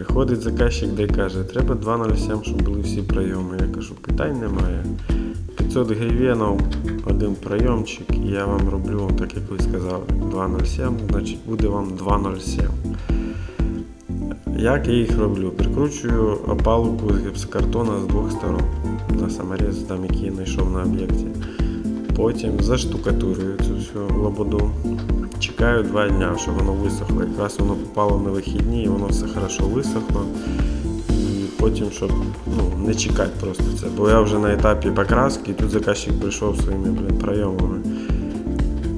Приходить заказчик, де каже, треба 2.07, щоб були всі прийоми. Я кажу, питань немає. 500 гривень, один прийомчик, і я вам роблю, так як ви сказали, 2.07, значить буде вам 2.07. Як я їх роблю? Прикручую опалубку з гіпсокартона з двох сторон на саморіз, там, який я знайшов на об'єкті. Потім заштукатурюю цю всю лободу. Чекаю два дня, щоб воно висохло. Якраз воно попало на вихідні і воно все хорошо висохло. Потім, щоб ну, не чекати просто це. Бо я вже на етапі покраски, і тут заказчик прийшов своїми блін, прийомами.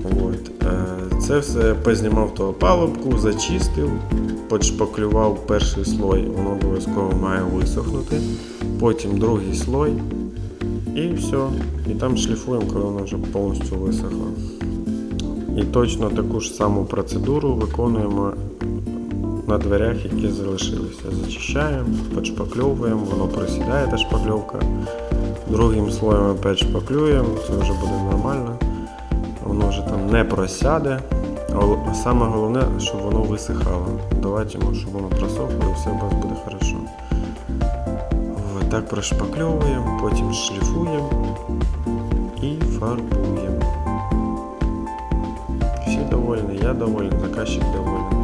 От. Е, Це все познімав ту опалубку, зачистив, подшпаклював перший слой, воно обов'язково має висохнути. Потім другий слой і все. І там шліфуємо, коли воно вже повністю висохло. І точно таку ж саму процедуру виконуємо на дверях, які залишилися. Зачищаємо, подшпакльовуємо, воно просідає та шпакльовка. Другим слоєм опять шпаклюємо, це вже буде нормально. Воно вже там не просяде. А саме головне, щоб воно висихало. Давайте щоб воно просохло і все у вас буде хорошо. Так прошпакльовуємо, потім шліфуємо і фарбуємо. Всі довольні, я доволен, заказчик доволен.